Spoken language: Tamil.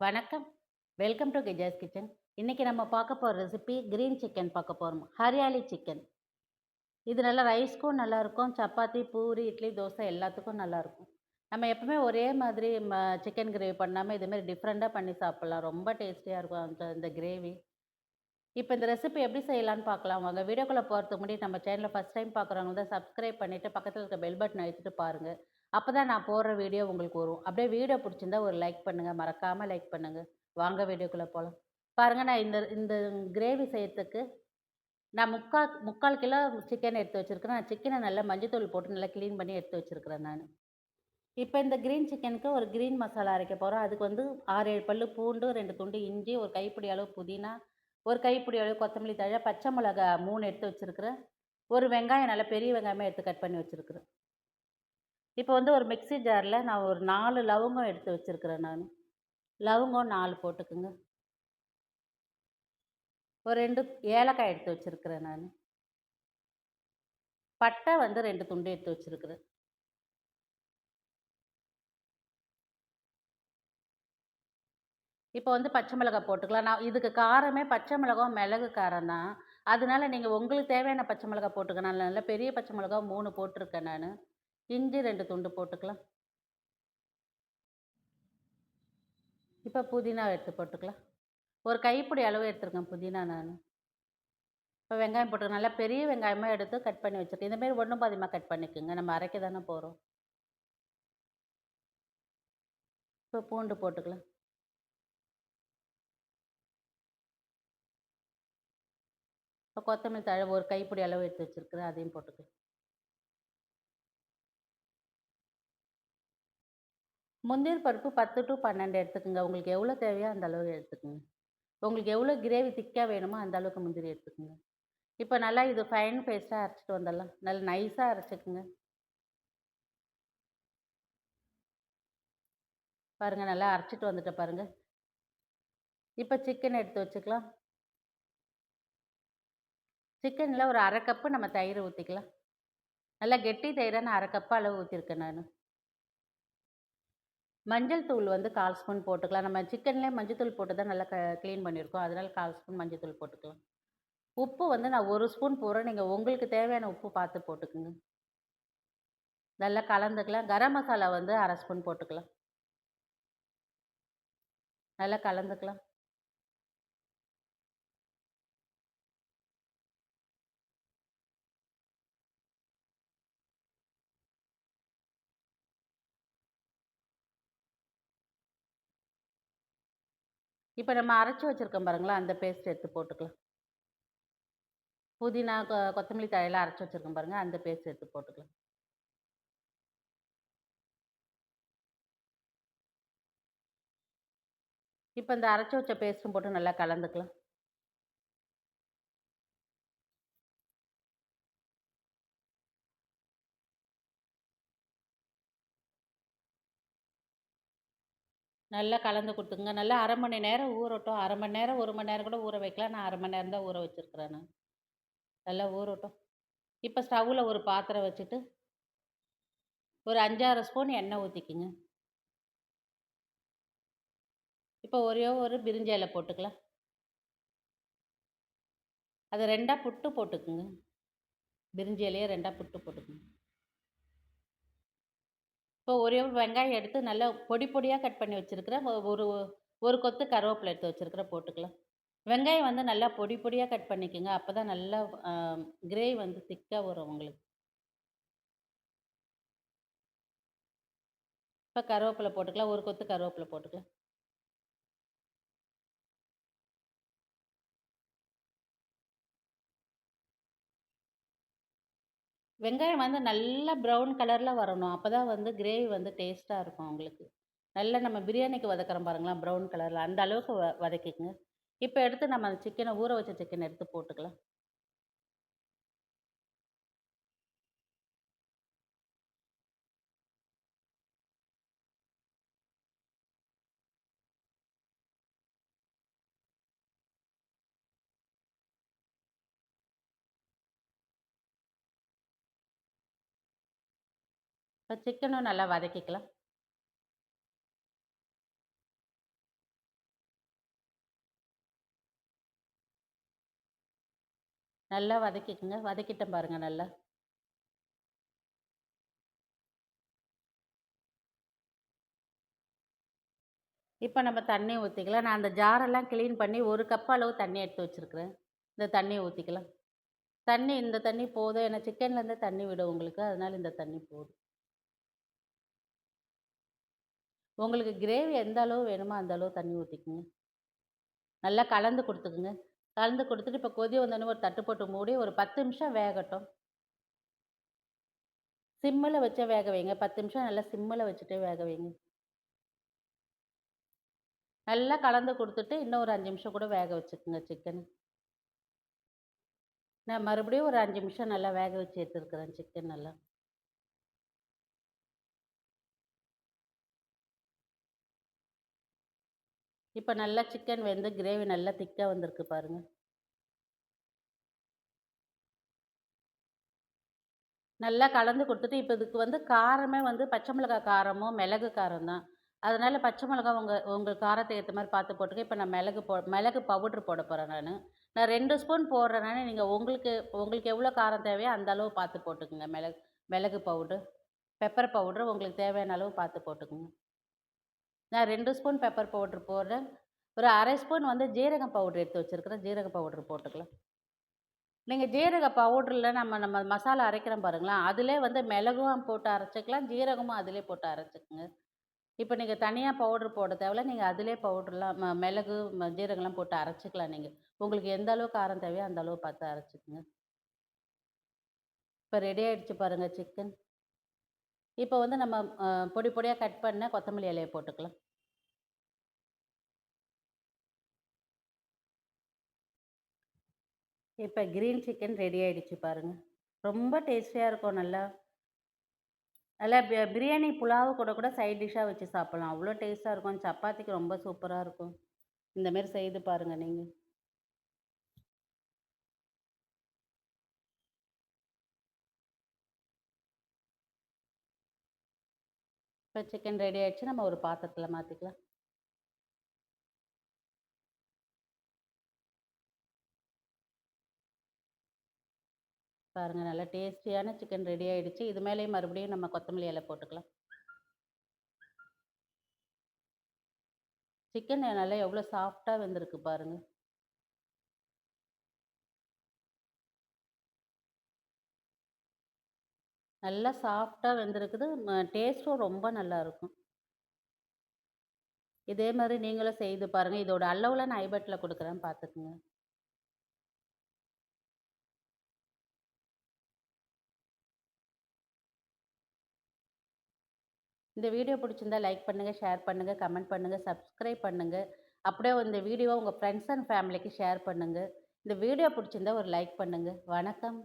வணக்கம். Welcome to Kija's kitchen. இன்றைக்கி நம்ம பார்க்க போகிற ரெசிபி கிரீன் சிக்கன் பார்க்க போகிறோம் ஹரியாலி சிக்கன். இது நல்லா ரைஸ்க்கும் நல்லாயிருக்கும். சப்பாத்தி, பூரி, இட்லி, தோசை எல்லாத்துக்கும் நல்லாயிருக்கும். நம்ம எப்பவுமே ஒரே மாதிரி ம சிக்கன் கிரேவி பண்ணாமல் இதுமாரி டிஃப்ரெண்ட்டாக பண்ணி சாப்பிட்லாம் ரொம்ப டேஸ்டியாக இருக்கும் அந்த இந்த கிரேவி. இப்போ இந்த ரெசிபி எப்படி செய்யலான்னு பார்க்கலாம் வாங்க. வீடியோக்குள்ளே போகிறதுக்கு முன்னாடி நம்ம சேனலில் ஃபஸ்ட் டைம் பார்க்குறவங்க தான் சப்ஸ்கிரைப் பண்ணிவிட்டு பக்கத்தில் இருக்க பெல் பட்டன் அழுத்திட்டு அப்போ தான் நான் போடுற வீடியோ உங்களுக்கு வரும். அப்படியே வீடியோ பிடிச்சிருந்தா ஒரு லைக் பண்ணுங்கள் மறக்காமல் லைக் பண்ணுங்கள் வாங்க வீடியோக்குள்ளே போகலாம் பாருங்க நான் இந்த இந்த கிரேவி செய்யறதுக்கு நான் முக்கா 3/4 கிலோ சிக்கன் எடுத்து வச்சிருக்கிறேன். நான் சிக்கனை நல்லா மஞ்சத்தூள் போட்டு நல்லா க்ளீன் பண்ணி எடுத்து வச்சுருக்கிறேன் நான். இப்போ இந்த க்ரீன் சிக்கனுக்கு ஒரு க்ரீன் மசாலா அரைக்க போகிறோம் அதுக்கு வந்து ஆறு ஏழு பல் பூண்டு, ரெண்டு துண்டு இஞ்சி, ஒரு கைப்பிடி அளவு புதினா, ஒரு கைப்பிடி அளவு கொத்தமல்லி தழை, பச்சை மிளகா மூணு எடுத்து வச்சுருக்கிறேன். ஒரு வெங்காயம் நல்லா பெரிய வெங்காயமாக எடுத்து கட் பண்ணி வச்சுருக்குறேன். இப்போ வந்து ஒரு மிக்ஸி ஜாரில் நான் ஒரு நாலு லவங்கம் எடுத்து வச்சுருக்கிறேன் நான் லவங்கம் நாலு போட்டுக்குங்க. ஒரு ரெண்டு ஏலக்காய் எடுத்து வச்சிருக்கிறேன் நான் பட்டை வந்து ரெண்டு துண்டு எடுத்து வச்சுருக்குறேன் இப்போ வந்து பச்சை மிளகாய் போட்டுக்கலாம். நான் இதுக்கு காரமே பச்சை மிளகாவும், மிளகு காரம் தான். அதனால நீங்கள் உங்களுக்கு தேவையான பச்சை மிளகாய் போட்டுக்கணும். நல்ல பெரிய பச்சை மிளகா மூணு போட்டிருக்கேன் நான் இஞ்சி ரெண்டு துண்டு போட்டுக்கலாம். இப்போ புதினா எடுத்து போட்டுக்கலாம். ஒரு கைப்பிடி அளவு எடுத்துருக்கேன் புதினா நான் இப்போ வெங்காயம் போட்டுக்கலாம். நல்லா பெரிய வெங்காயமாக எடுத்து கட் பண்ணி வச்சுருக்கேன் இந்தமாரி ஒன்றும் ஒண்ணும் கட் பண்ணிக்கோங்க. நம்ம அரைக்க தானே போகிறோம் இப்போ பூண்டு போட்டுக்கலாம். இப்போ கொத்தமல்லி தழை ஒரு கைப்பிடி அளவு எடுத்து வச்சுருக்குறேன் அதையும் போட்டுக்கலாம். முந்திரி பருப்பு 10 டூ பன்னெண்டு எடுத்துக்கோங்க உங்களுக்கு எவ்வளோ தேவையோ அந்த அளவு எடுத்துக்கோங்க உங்களுக்கு எவ்வளோ கிரேவி திக்காக வேணுமோ அந்த அளவுக்கு முந்திரி எடுத்துக்கோங்க இப்போ நல்லா இது ஃபைன் பேஸ்ட்டாக அரைச்சிட்டு வந்துடலாம். நல்லா நைஸாக அரைச்சுக்குங்க. பாருங்கள் நல்லா அரைச்சிட்டு வந்துட்டேன் பாருங்கள் இப்போ சிக்கன் எடுத்து வச்சுக்கலாம். சிக்கனில் ஒரு அரை கப்பு நம்ம தயிர் ஊற்றிக்கலாம் நல்லா கெட்டி தயிரான நான் 1/2 கப்பு அளவு ஊற்றிருக்கேன் நான் மஞ்சள் தூள் வந்து 1/4 ஸ்பூன் போட்டுக்கலாம். நம்ம சிக்கன்லேயே மஞ்சத்தூள் போட்டு தான் நல்லா க க்ளீன் பண்ணியிருக்கோம். அதனால 1/4 ஸ்பூன் மஞ்சத்தூள் போட்டுக்கலாம். உப்பு வந்து நான் ஒரு ஸ்பூன் போடுறேன். நீங்கள் உங்களுக்கு தேவையான உப்பு பார்த்து போட்டுக்கங்க. நல்லா கலந்துக்கலாம். கரம் மசாலா வந்து அரை ஸ்பூன் போட்டுக்கலாம். நல்லா கலந்துக்கலாம். இப்போ நம்ம அரைச்சி வச்சிருக்கோம் பாருங்களா, அந்த பேஸ்ட் எடுத்து போட்டுக்கலாம். புதினா, கொ கொத்தமல்லி தழையெல்லாம் அரைச்சி வச்சிருக்கோம் பாருங்கள் அந்த பேஸ்ட் எடுத்து போட்டுக்கலாம். இப்போ இந்த அரைச்சி வச்ச பேஸ்ட்டும் போட்டு நல்லா கலந்துக்கலாம். நல்லா கலந்து கொடுத்துங்க நல்லா அரை மணி நேரம் ஊறட்டும். அரை மணி நேரம், ஒரு மணி நேரம் கூட ஊற வைக்கலாம். நான் அரை மணி நேரம் தான் ஊற வச்சுருக்குறேன் நான். நல்லா ஊறட்டும். இப்போ ஸ்டவ்வில் ஒரு பாத்திரம் வச்சுட்டு ஒரு 5, 6 ஸ்பூன் எண்ணெய் ஊற்றிக்குங்க இப்போ ஒரே ஒரு பிரிஞ்சி இலை போட்டுக்கலாம். அதை ரெண்டாக புட்டு போட்டுக்குங்க. பிரிஞ்சி இலைய 2ஆ புட்டு போட்டுக்குங்க இப்போ ஒரே ஒரு வெங்காயம் எடுத்து நல்லா பொடி பொடியாக கட் பண்ணி வச்சுருக்கிறேன் ஒரு ஒரு கொத்து கருவேப்பிலை எடுத்து வச்சிருக்கிறேன் போட்டுக்கலாம். வெங்காயம் வந்து நல்லா பொடி பொடியாக கட் பண்ணிக்கோங்க அப்போ தான் நல்லா கிரேவி வந்து திக்காக வரும் உங்களுக்கு. இப்போ கருவேப்பிலை போட்டுக்கலாம். ஒரு கொத்து கருவேப்பிலை போட்டுக்கலாம். வெங்காயம் வந்து நல்லா ப்ரவுன் கலரில் வரணும். அப்போ தான் வந்து கிரேவி வந்து டேஸ்ட்டாக இருக்கும் உங்களுக்கு. நல்லா நம்ம பிரியாணிக்கு வதக்கிறோம் பாருங்களேன் ப்ரௌன் கலரில் அந்த அளவுக்கு வ வதக்கிக்கங்க. இப்போ எடுத்து நம்ம அந்த சிக்கனை ஊற வச்ச சிக்கனை எடுத்து போட்டுக்கலாம். இப்போ சிக்கனும் நல்லா வதக்கிக்கலாம். நல்லா வதக்கிக்கோங்க. வதக்கிட்டேன் பாருங்கள் நல்லா. இப்போ நம்ம தண்ணி ஊற்றிக்கலாம் நான் அந்த ஜாரெல்லாம் க்ளீன் பண்ணி ஒரு கப் அளவு தண்ணி எடுத்து வச்சுருக்குறேன். இந்த தண்ணியை ஊற்றிக்கலாம் தண்ணி இந்த தண்ணி போதும். ஏன்னா சிக்கன்லேருந்து தண்ணி விடும் உங்களுக்கு. அதனால் இந்த தண்ணி போதும். உங்களுக்கு கிரேவி எந்த அளவு வேணுமோ அந்த அளவு தண்ணி ஊற்றிக்குங்க நல்லா கலந்து கொடுத்துக்குங்க கலந்து கொடுத்துட்டு இப்போ கொதி வந்தோடனே ஒரு தட்டு போட்டு மூடி ஒரு 10 நிமிஷம் வேகட்டும். சிம்மில் வச்சே வேக வைங்க. 10 நிமிஷம் நல்லா சிம்மில் வச்சுட்டே வேக வைங்க. நல்லா கலந்து கொடுத்துட்டு இன்னும் ஒரு அஞ்சு நிமிஷம் கூட வேக வச்சுக்கோங்க சிக்கன் நான் மறுபடியும் ஒரு அஞ்சு நிமிஷம் நல்லா வேக வச்சு எடுத்துருக்குறேன் சிக்கன் நல்லா. இப்போ நல்லா சிக்கன் வெந்து கிரேவி நல்லா திக்காக வந்திருக்கு பாருங்க. நல்லா கலந்து கொடுத்துட்டு இப்போ இதுக்கு வந்து காரமே வந்து பச்சை மிளகாய் காரமும், மிளகு காரம் தான். அதனால் பச்சை மிளகா உங்கள் உங்கள் காரத்தை ஏற்ற மாதிரி பார்த்து போட்டுக்க. இப்போ நான் மிளகு போ மிளகு பவுட்ரு போட போகிறேன் நான் நான் ரெண்டு ஸ்பூன் போடுறேனால, நீங்கள் உங்களுக்கு உங்களுக்கு எவ்வளோ காரம் தேவையோ அந்த அளவு பார்த்து போட்டுக்குங்க மிளகு மிளகு பவுட்ரு பெப்பர் பவுட்ரு உங்களுக்கு தேவையான அளவு பார்த்து போட்டுக்குங்க நான் ரெண்டு ஸ்பூன் பெப்பர் பவுட்ரு போடுறேன். ஒரு அரை ஸ்பூன் வந்து ஜீரகம் பவுடர் எடுத்து வச்சுருக்கிறேன் ஜீரக பவுட்ரு போட்டுக்கலாம். நீங்கள் ஜீரக பவுடரில் நம்ம நம்ம மசாலா அரைக்கிறோம் பாருங்களேன், அதிலே வந்து மிளகும் போட்டு அரைச்சிக்கலாம் ஜீரகமும் அதிலே போட்டு அரைச்சிக்கோங்க இப்போ நீங்கள் தனியாக பவுடர் போட தேவையில்ல. நீங்கள் அதிலே பவுடர்லாம் ம மிளகு, ஜீரகம்லாம் போட்டு அரைச்சிக்கலாம் நீங்கள் உங்களுக்கு எந்த அளவு காரம் தேவையோ அந்த அளவு பார்த்து அரைச்சிக்கோங்க இப்போ ரெடி ஆகிடுச்சு பாருங்கள் சிக்கன். இப்போ வந்து நம்ம பொடி பொடியாக கட் பண்ண கொத்தமல்லி இலையை போட்டுக்கலாம். இப்போ க்ரீன் சிக்கன் ரெடி ஆகிடுச்சு பாருங்க. ரொம்ப டேஸ்டியாக இருக்கும் நல்லா. நல்லா பிரியாணி புலாவு கூட கூட சைட் டிஷ்ஷாக வச்சு சாப்பிட்லாம் அவ்வளோ டேஸ்ட்டாக இருக்கும். சப்பாத்திக்கு ரொம்ப சூப்பராக இருக்கும். இந்தமாரி செய்து பாருங்கள் நீங்கள் இப்போ சிக்கன் ரெடி ஆயிடுச்சு. நம்ம ஒரு பாத்திரத்தில் மாற்றிக்கலாம் பாருங்க நல்லா டேஸ்டியான சிக்கன் ரெடி ஆயிடுச்சு. இது மேலேயும் மறுபடியும் நம்ம கொத்தமல்லி இலை போட்டுக்கலாம். சிக்கன் நல்லா எவ்வளோ சாஃப்டாக வெந்திருக்கு பாருங்கள் நல்லா சாஃப்டாக வெந்திருக்குது. ம டேஸ்ட்டும் ரொம்ப நல்லாருக்கும். இதே மாரி நீங்களும் செய்து பாருங்க. இதோட அளவுலாம் நான் ஐ பட்டன்ல குடுக்குறேன் பார்த்துக்குங்க. இந்த வீடியோ பிடிச்சிருந்தா லைக் பண்ணுங்க, ஷேர் பண்ணுங்க, கமெண்ட் பண்ணுங்க, சப்ஸ்கிரைப் பண்ணுங்க. அப்படியே இந்த வீடியோவ உங்க ஃப்ரெண்ட்ஸ் அண்ட் ஃபேமிலிக்கு ஷேர் பண்ணுங்க. இந்த வீடியோ பிடிச்சிருந்தா ஒரு லைக் பண்ணுங்க. வணக்கம்.